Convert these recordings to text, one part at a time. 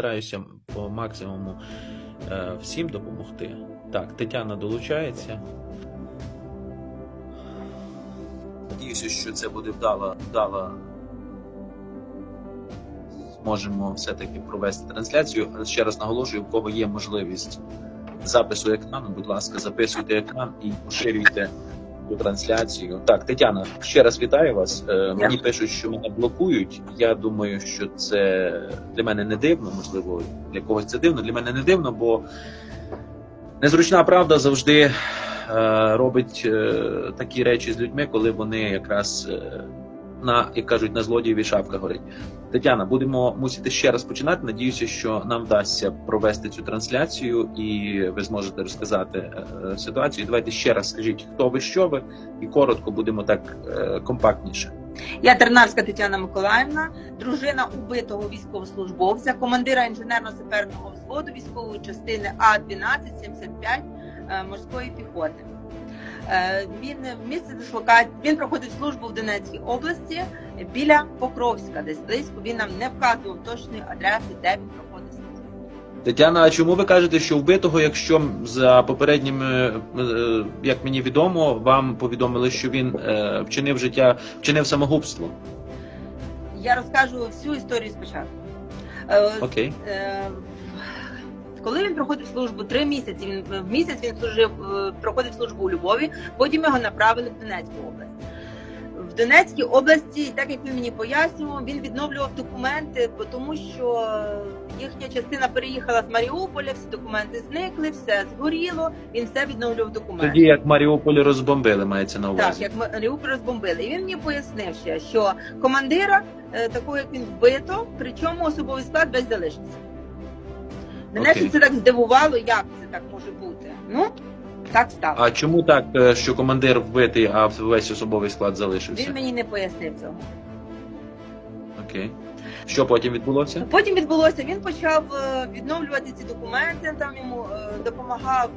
Стараюся по максимуму е, всім допомогти. Так, Тетяна долучається. Надіюся, що це буде вдала, вдала. Зможемо все-таки провести трансляцію. Ще раз наголошую, у кого є можливість запису екрану, будь ласка, записуйте екран і поширюйте трансляцію. Так, Тетяна, ще раз вітаю вас. Е, Мені пишуть, що мене блокують. Я думаю, що це для мене не дивно, можливо, для когось це дивно. Для мене не дивно, бо незручна правда завжди е, робить е, такі речі з людьми, коли вони якраз е, на, як кажуть, на злодієві шапка горить. Тетяна, будемо мусити ще раз починати. Надіюся, що нам вдасться провести цю трансляцію, і ви зможете розказати е, ситуацію. Давайте ще раз скажіть, хто ви, що ви, і коротко будемо так е, компактніше. Я Тернавська Тетяна Миколаївна, дружина убитого військовослужбовця, командира інженерно-саперного взводу військової частини А 1275 е, морської піхоти. Е, Він місце дислокації, він проходить службу в Донецькій області біля Покровська, десь близько. Він нам не вказував точної адреси, де він проходить службу. Тетяна, а чому ви кажете, що вбитого, якщо за попередніми, е, е, як мені відомо, вам повідомили, що він вчинив життя, вчинив самогубство? Я розкажу всю історію спочатку. Окей. Е, Коли він проходив службу три місяці, він в місяць він служив, е, проходив службу у Львові, потім його направили в Донецьку область. В Донецькій області, так як він мені пояснював, він відновлював документи, тому що їхня частина переїхала з Маріуполя, всі документи зникли, все згоріло. Він все відновлював документи. Тоді як Маріуполь розбомбили, мається на Так, увазі. як Маріуполь розбомбили. І він мені пояснив ще, що командира, е, такого як він вбито, причому особовий склад весь залишився. Мене Окей. ж це так здивувало, як це так може бути. Ну, так стало. А чому так, е, що командир вбитий, а весь особовий склад залишився? Він мені не пояснив цього. Окей. Що потім відбулося? Потім відбулося, він почав е, відновлювати ці документи. Там йому е, допомагав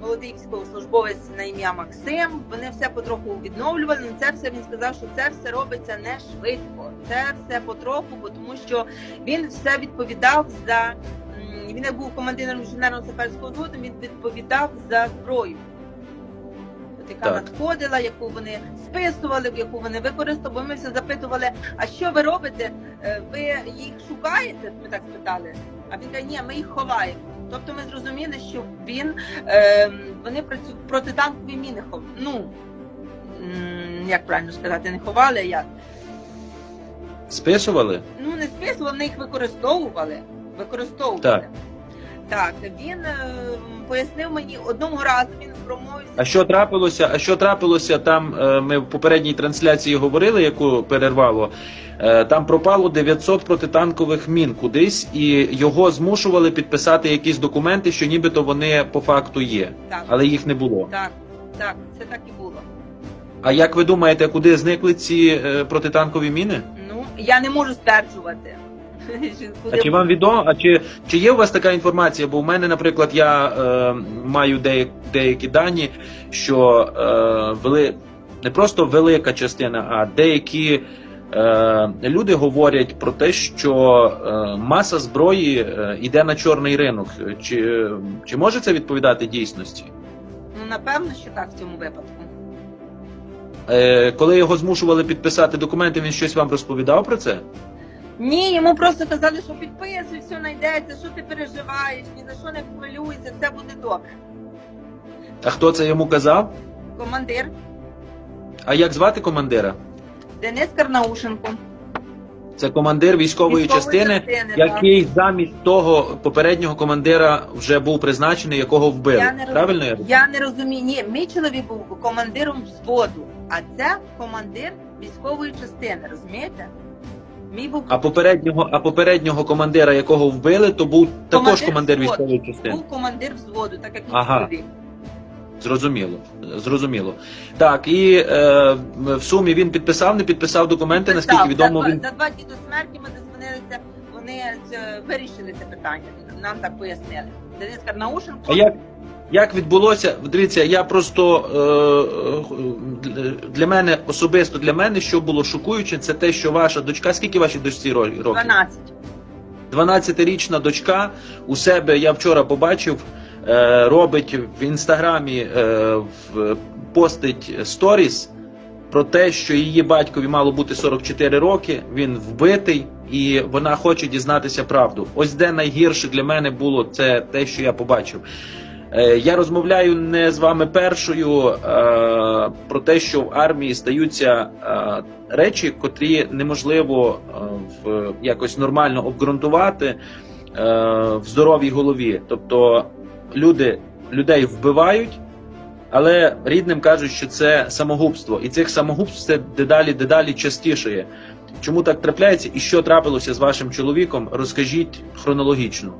молодий військовослужбовець на ім'я Максим. Вони все потроху відновлювали. але це все він сказав, що це все робиться не швидко. Це все потроху, бо тому що він все відповідав за він як був командиром інженерно саперського взводу, він відповідав за зброю. От яка Так. надходила, яку вони списували, яку вони використовували. Ми все запитували, а що ви робите? Е, ви їх шукаєте? Ми так спитали. А він каже, ні, ми їх ховаємо. Тобто ми зрозуміли, що він е, вони працю протитанкові міни хов. Ну як правильно сказати, не ховали, а як Списували? ну не списували, вони їх використовували. Використовували. Так. Так, він е, пояснив мені одного разу. Він промовився. А що трапилося? А що трапилося там? е, Ми в попередній трансляції говорили, яку перервало. Е, Там пропало 900 протитанкових мін кудись, і його змушували підписати якісь документи, що нібито вони по факту є, Так, але їх не було. так, так, це так і було. А як ви думаєте, куди зникли ці протитанкові міни? Ну я не можу стверджувати. А чи вам відомо? А чи, чи є у вас така інформація? Бо в мене, наприклад, я е, маю деякі, деякі дані, що е, вели, не просто велика частина, а деякі е, люди говорять про те, що е, маса зброї е, йде на чорний ринок. Чи, чи може це відповідати дійсності? Ну напевно, що так в цьому випадку. Е, коли його змушували підписати документи, він щось вам розповідав про це? Ні, йому просто казали, що підписуй, все знайдеться, що ти переживаєш, ні за що не хвилюйся, все буде добре. А хто це йому казав? Командир А як звати командира? Денис Карнаушенко. Це командир військової, Військової частини, частини, який замість того попереднього командира вже був призначений, якого вбили. Я не роз- Правильно я розумію? Я не розумію. Ні, мій чоловік був командиром взводу, а це командир військової частини, розумієте? Мій був А попереднього, а попереднього командира, якого вбили, то був також Командир взводу. військової частини. був командир взводу, так як мій Ага. чоловік. Зрозуміло. Зрозуміло. Так, і е, в сумі він підписав, не підписав документи, Писав, наскільки відомо, за, він за два дні до смерті ми дозвонилися, вони е, вирішили це питання. Нам так пояснили. Денис Карнаушенко. А як, як відбулося? Дивіться, я просто е, е, для мене особисто для мене, що було шокуюче, це те, що ваша дочка, скільки вашій дочці ро- років? 12. 12-річна дочка у себе, я вчора побачив, е, робить в інстаграмі е, в- постить сторіс про те, що її батькові мало бути 44 роки, він вбитий, і вона хоче дізнатися правду. Ось де найгірше для мене було це те, що я побачив. Е, Я розмовляю не з вами першою е, про те, що в армії стаються е, речі, котрі неможливо в якось нормально обґрунтувати в здоровій голові. Тобто люди людей вбивають, але рідним кажуть, що це самогубство, і цих самогубств це дедалі дедалі частішає. Чому так трапляється, і що трапилося з вашим чоловіком? Розкажіть хронологічно.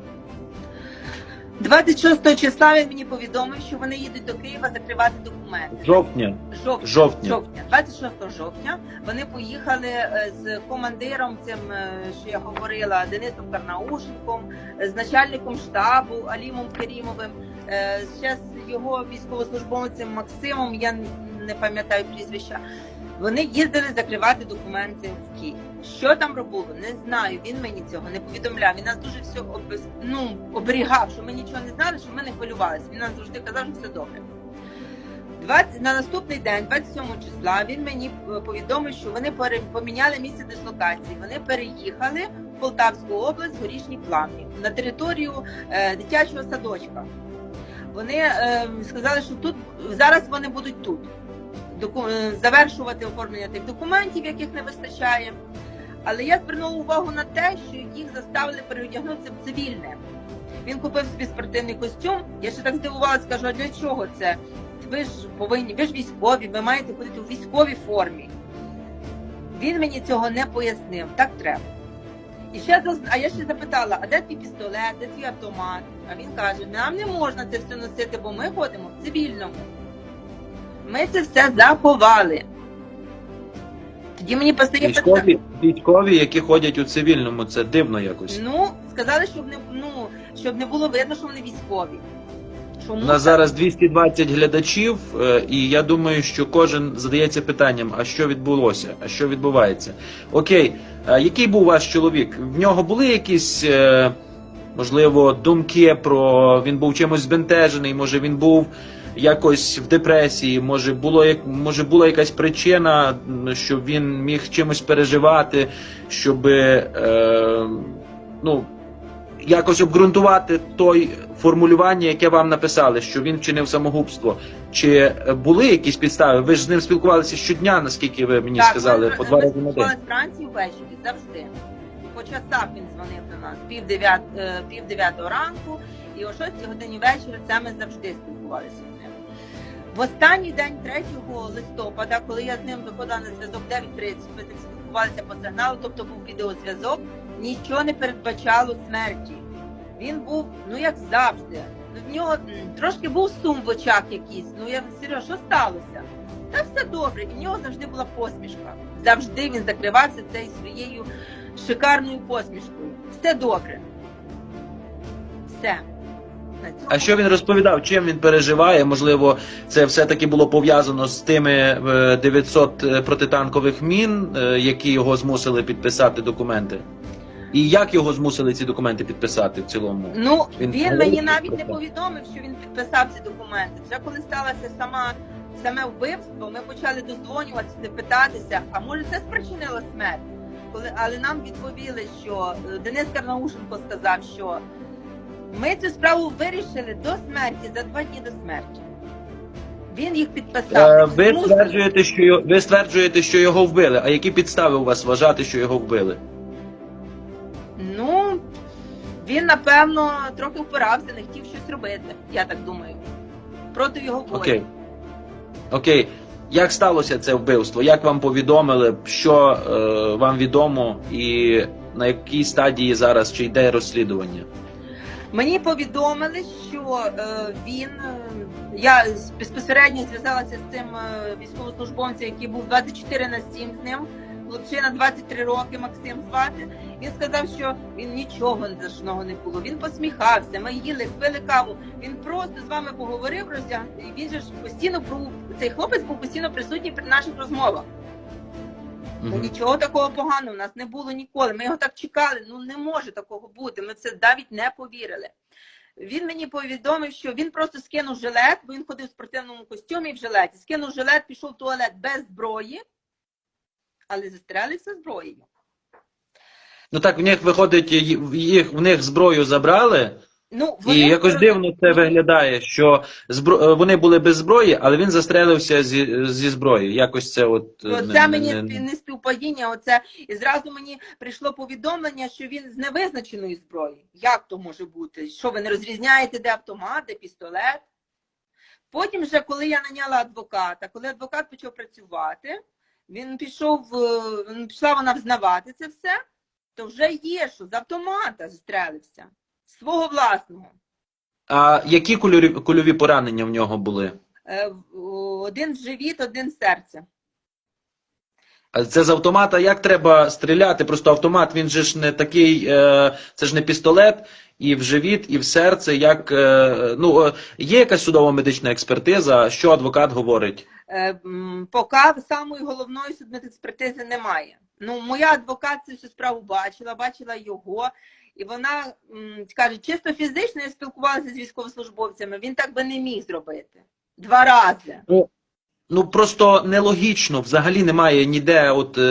26 числа він мені повідомив, що вони їдуть до Києва закривати документи. Жовтня, Жовтня. жовтня. жовтня, 26 жовтня, вони поїхали е, з командиром, цим, е, що я говорила, Денисом Карнаушенком, е, з начальником штабу Алімом Керімовим, ще з його військовослужбовцем Максимом, я не пам'ятаю прізвища. Вони їздили закривати документи в Київ. Що там робило, не знаю. Він мені цього не повідомляв. Він нас дуже все обез... ну, оберігав, що ми нічого не знали, що ми не хвилювалися. Він нам завжди казав, що все добре. 20, на наступний день, 27 числа, він мені е, повідомив, що вони поміняли місце дислокації. Вони переїхали в Полтавську область, горішні плавні, на територію е, дитячого садочка. Вони е, сказали, що тут зараз вони будуть тут завершувати оформлення тих документів, яких не вистачає. Але я звернула увагу на те, що їх заставили переодягнутися в цивільне. Він купив собі спортивний костюм. Я ще так здивувалася, кажу, а для чого це? Ви ж повинні, ви ж військові, ви маєте ходити у військовій формі. Він мені цього не пояснив, так треба. І ще а я ще запитала, а де твій пістолет, де твій автомат? А він каже: нам не можна це все носити, бо ми ходимо в цивільному. Ми це все заховали. Тоді мені постає питання. Військові, військові, які ходять у цивільному, це дивно якось. Ну, сказали, щоб не ну, щоб не було видно, що вони військові. Чому У нас зараз 220 глядачів, е, і я думаю, що кожен задається питанням: а що відбулося, а що відбувається? Окей, а який був ваш чоловік? В нього були якісь, е, можливо, думки про він був чимось збентежений, може він був якось в депресії, може було як може була якась причина, щоб він міг чимось переживати, щоб е, ну якось обґрунтувати той формулювання, яке вам написали, що він вчинив самогубство. Чи були якісь підстави? Ви ж з ним спілкувалися щодня, наскільки ви мені сказали, ми, по два ми рази на день. вранці ввечері, завжди. По часах він дзвонив до нас, пів, е, пів дев'ятого ранку, і о 6 годині вечора це ми завжди спілкувалися. В останній день 3 листопада, коли я з ним виходила на зв'язок 9.30, ми спілкувалися по сигналу, тобто був відеозв'язок, нічого не передбачало смерті. Він був, ну як завжди. Ну, в нього трошки був сум в очах якийсь. Ну я Сереж, що сталося? Та все добре, і в нього завжди була посмішка. Завжди він закривався цією своєю шикарною посмішкою. Все добре. Все. А що він розповідав? Чим він переживає? Можливо, це все-таки було пов'язано з тими е, 900 протитанкових мін, е, які його змусили підписати документи. І як його змусили ці документи підписати в цілому? Ну, Він він, мені навіть не повідомив, що він підписав ці документи. Вже коли сталося сама саме вбивство, ми почали дозвонюватися, питатися, а може це спричинило смерть? Коли, але нам відповіли, що е, Денис Карнаушенко сказав, що ми цю справу вирішили до смерті, за два дні до смерті. Він їх підписав. Е, Він Ви змусив- стверджуєте, що його- ви стверджуєте, що його вбили. А які підстави у вас вважати, що його вбили? Ну, він, напевно, трохи впирався, не хотів щось робити, я так думаю. Проти його волі. Окей. Окей. Як сталося це вбивство? Як вам повідомили, що е, вам відомо, і на якій стадії зараз чи йде розслідування? Мені повідомили, що е, він е, я безпосередньо зв'язалася з цим е, військовослужбовцем, який був 24 на 7 з ним. Хлопчина 23 роки, Максим звати. Він сказав, що він нічого страшного не було. Він посміхався, ми їли, пили каву. Він просто з вами поговорив, роздяг. І він же ж постійно був цей хлопець був постійно присутній при наших розмовах. Мгм. нічого такого поганого у нас не було ніколи. Ми його так чекали. Ну не може такого бути. Ми це навіть не повірили. Він мені повідомив, що він просто скинув жилет, бо він ходив в спортивному костюмі в жилеті. Скинув жилет, пішов в туалет без зброї, але застрелився зброєю. Ну так, в них виходить, їх в них зброю забрали, Ну, і якось дивно це виглядає, що збро... е, вони були без зброї, але він застрелився зі, зі зброї. Якось це от. е, не- мені не- не співпадіння. Оце і зразу мені прийшло повідомлення, що він з невизначеної зброї. Як то може бути? Що ви не розрізняєте, де автомат, де пістолет? Потім, вже, коли я наняла адвоката, коли адвокат почав працювати, він пішов, е, пішла вона взнавати це все, то вже є, що з автомата застрелився. Свого власного. А які кольорі... кульові поранення в нього були? Е, Один в живіт, один в серце. А це з автомата як треба стріляти? Просто автомат він же ж не такий, е, це ж не пістолет, і в живіт, і в серце. Як е, ну е, є якась судова медична експертиза, що адвокат говорить? Е, м, Поки самої головної судмедекспертизи немає. Ну, моя адвокат цю всю справу бачила, бачила його, і вона каже, чисто фізично я спілкувалася з військовослужбовцями, він так би не міг зробити. Два рази. Ну просто нелогічно, взагалі немає ніде от е,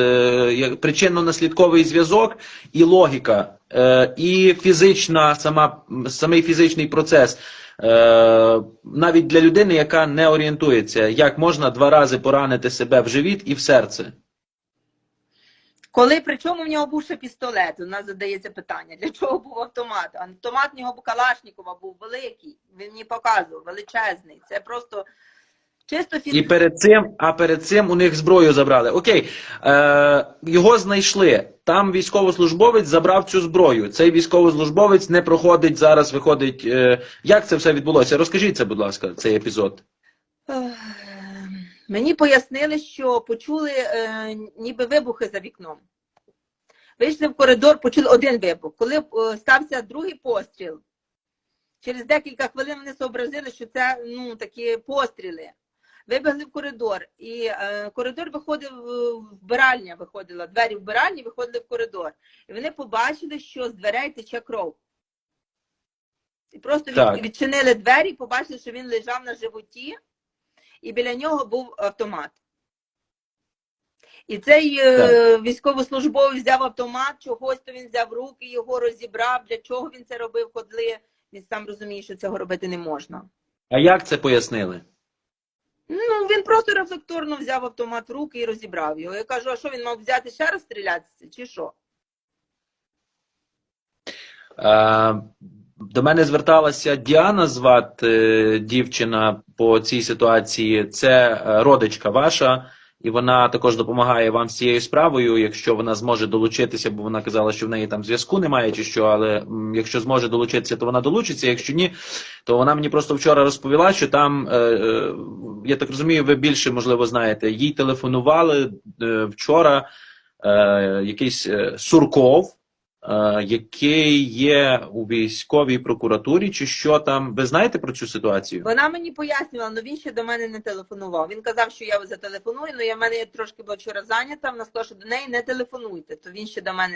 причинно-наслідковий зв'язок і логіка, е, і фізична сама самий фізичний процес. Е, навіть для людини, яка не орієнтується, як можна два рази поранити себе в живіт і в серце. Коли причому в нього був ще пістолет, у нас задається питання, для чого був автомат? Автомат в нього був Калашнікова був великий, він мені показував, величезний. Це просто чисто І перед цим, а перед цим у них зброю забрали. Окей, е, його знайшли. Там військовослужбовець забрав цю зброю. Цей військовослужбовець не проходить зараз. Виходить. Е, як це все відбулося? Розкажіть це, будь ласка, цей епізод. Мені пояснили, що почули е, ніби вибухи за вікном. Вийшли в коридор, почули один вибух. Коли е, стався другий постріл, через декілька хвилин вони зобразили, що це ну, такі постріли. Вибігли в коридор, і е, коридор виходив е, вбиральня, виходила, двері вбиральні виходили в коридор. І вони побачили, що з дверей тече кров. І просто від, відчинили двері, побачили, що він лежав на животі, і біля нього був автомат. І цей е, військовослужбовець взяв автомат, чогось то він взяв руки, його розібрав. Для чого він це робив, коли він сам розуміє, що цього робити не можна. А як це пояснили? Ну, він просто рефлекторно взяв автомат в руки і розібрав його. Я кажу, а що він мав взяти ще раз стрілятися, чи що? Е, до мене зверталася Діана звати е, дівчина по цій ситуації. Це е, родичка ваша, і вона також допомагає вам з цією справою, якщо вона зможе долучитися, бо вона казала, що в неї там зв'язку немає чи що, але якщо зможе долучитися, то вона долучиться. Якщо ні, то вона мені просто вчора розповіла, що там, е, е, я так розумію, ви більше можливо знаєте, їй телефонували вчора якийсь Сурков який є у військовій прокуратурі, чи що там. Ви знаєте про цю ситуацію? Вона мені пояснювала, але він ще до мене не телефонував. Він казав, що я зателефоную, але я в мене трошки була вчора зайнята. Вона сказала, що до неї не телефонуйте, то він ще до мене